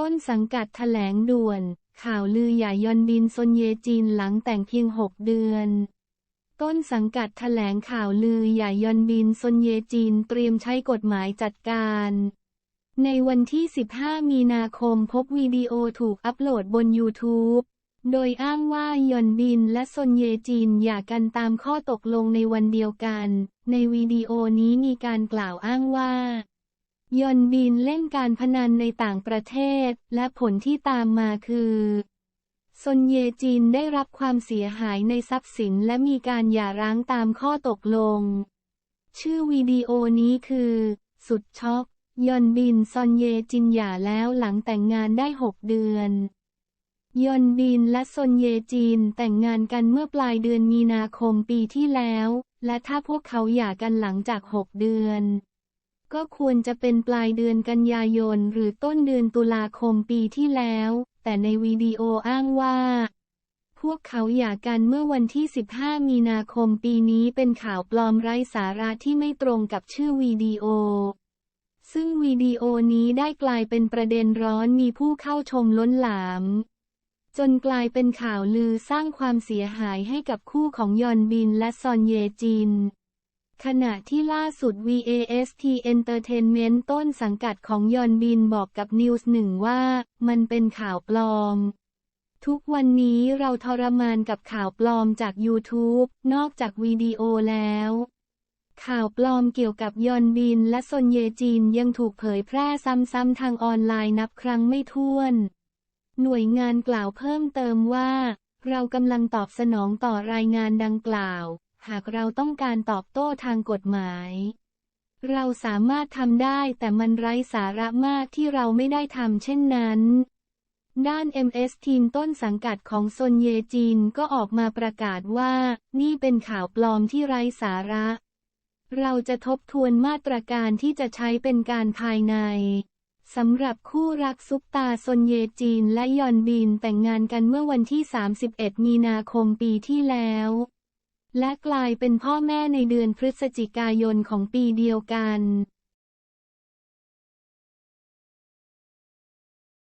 ต้นสังกัดแถลงด่วน ข่าวลือหย่ายอนบินซนเยจินหลังแต่งเพียง 6 เดือน ต้นสังกัดแถลงข่าวลือหย่ายอนบินซนเยจินเตรียมใช้กฎหมายจัดการ ในวันที่ 15 มีนาคมพบวิดีโอถูกอัปโหลดบน YouTube โดยอ้างว่ายอนบินและซนเยจินหย่ากันตามข้อตกลงในวันเดียวกัน ในวิดีโอนี้มีการกล่าวอ้างว่า ยอนบินเล่นการพนันในต่างประเทศ และผลที่ตามมาคือซนเยจินได้รับความเสียหายในทรัพย์สินและมีการหย่าร้างตามข้อตกลง ชื่อวิดีโอนี้คือ สุดช็อกยอนบินซอนเยจินหย่าแล้วหลังแต่งงานได้ 6 เดือน ยอนบินและซนเยจินแต่งงานกันเมื่อปลายเดือนมีนาคมปีที่แล้ว และถ้าพวกเขาหย่ากันหลังจาก 6 เดือน ก็ควรจะเป็นปลายเดือนกันยายน หรือต้นเดือนตุลาคมปีที่แล้ว แต่ในวิดีโออ้างว่า พวกเขาหย่ากันเมื่อวันที่ 15 มีนาคมปีนี้เป็นข่าวปลอมไร้สาระที่ไม่ตรงกับชื่อวิดีโอ ซึ่งวิดีโอนี้ได้กลายเป็นประเด็นร้อนมีผู้เข้าชมล้นหลาม จนกลายเป็นข่าวลือสร้างความเสียหายให้กับคู่ของยอนบินและซอนเยจิน ขณะที่ล่าสุด VAST Entertainment ต้นสังกัดของยอนบินบอกกับนิวส์หนึ่งว่า มันเป็นข่าวปลอม ทุกวันนี้เราทรมานกับข่าวปลอมจาก YouTube นอกจากวิดีโอแล้ว ข่าวปลอมเกี่ยวกับยอนบินและซนเยจินยังถูกเผยแพร่ซ้ำๆทางออนไลน์นับครั้งไม่ถ้วน หน่วยงานกล่าวเพิ่มเติมว่า เรากำลังตอบสนองต่อรายงานดังกล่าว หากเราต้องการตอบโต้ทางกฎหมาย เราสามารถทำได้แต่มันไร้สาระมากที่เราไม่ได้ทำเช่นนั้น ด้าน MS ทีมต้นสังกัดของซนเยจินก็ออกมาประกาศว่า นี่เป็นข่าวปลอมที่ไร้สาระ เราจะทบทวนมาตรการที่จะใช้เป็นการภายในสำหรับคู่รักซุปตาซนเยจีนและยอนบินแต่งงานกันเมื่อวันที่ 31 มีนาคมปีที่แล้ว และกลายเป็นพ่อแม่ในเดือนพฤศจิกายนของปีเดียวกัน